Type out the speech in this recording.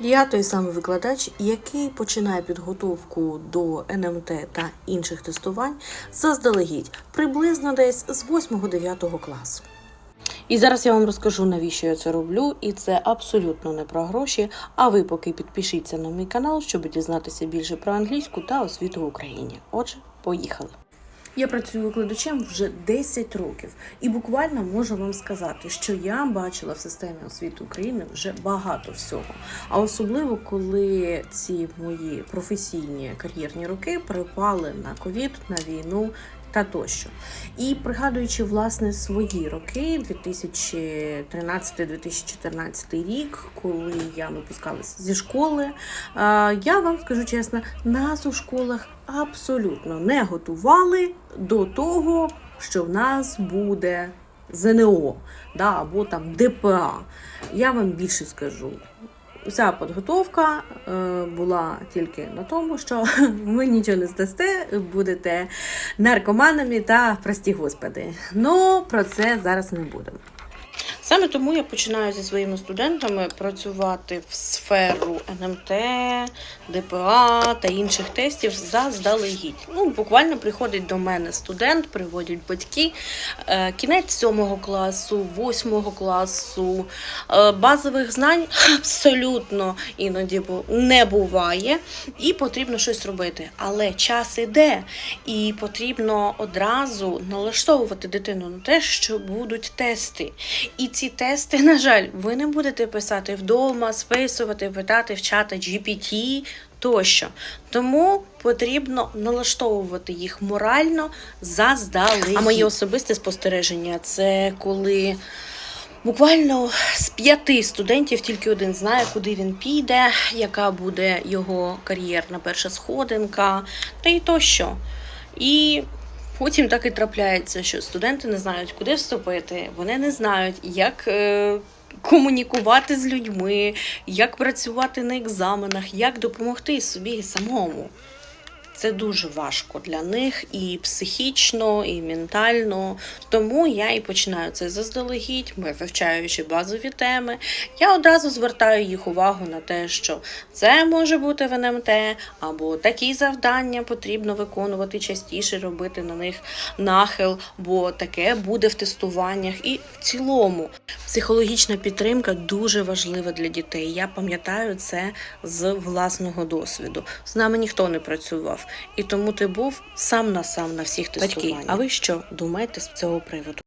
Я той самий викладач, який починає підготовку до НМТ та інших тестувань заздалегідь, приблизно десь з 8-9 класу. І зараз я вам розкажу, навіщо я це роблю, і це абсолютно не про гроші. А ви поки підпишіться на мій канал, щоб дізнатися більше про англійську та освіту в Україні. Отже, поїхали. Я працюю викладачем вже 10 років, і буквально можу вам сказати, що я бачила в системі освіти України вже багато всього. А особливо коли ці мої професійні кар'єрні роки припали на ковід, на війну. Та тощо. І пригадуючи власне свої роки, 2013-2014 рік, коли я випускалася зі школи, я вам скажу чесно, нас у школах абсолютно не готували до того, що в нас буде ЗНО да, або там ДПА. Я вам більше скажу. Вся підготовка е, була тільки на тому, що ви нічого не здасте, будете наркоманами та прості господи. Ну про це зараз не будемо. Саме тому я починаю зі своїми студентами працювати в сферу НМТ, ДПА та інших тестів заздалегідь. Ну, буквально приходить до мене студент, приводять батьки. Е, Кінець сьомого класу, восьмого класу. Е, Базових знань абсолютно іноді не буває, і потрібно щось робити. Але час іде, і потрібно одразу налаштовувати дитину на те, що будуть тести. І ці тести, на жаль, ви не будете писати вдома, списувати, питати в чата GPT тощо. Тому потрібно налаштовувати їх морально заздалегідь. А мої особисті спостереження це коли. Буквально з п'яти студентів тільки один знає, куди він піде, яка буде його кар'єрна перша сходинка, та й тощо. І потім так і трапляється, що студенти не знають, куди вступити, вони не знають, як. е, Комунікувати з людьми, як працювати на екзаменах, як допомогти собі самому. Це дуже важко для них і психічно, і ментально. Тому я і починаю це заздалегідь, ми вивчаючи базові теми. Я одразу звертаю їх увагу на те, що це може бути в НМТ, або такі завдання потрібно виконувати частіше, робити на них нахил, бо таке буде в тестуваннях. І в цілому психологічна підтримка дуже важлива для дітей. Я пам'ятаю це з власного досвіду. З нами ніхто не працював, і тому ти був сам на сам на всіх тестуваннях. а ви що думаєте з цього приводу?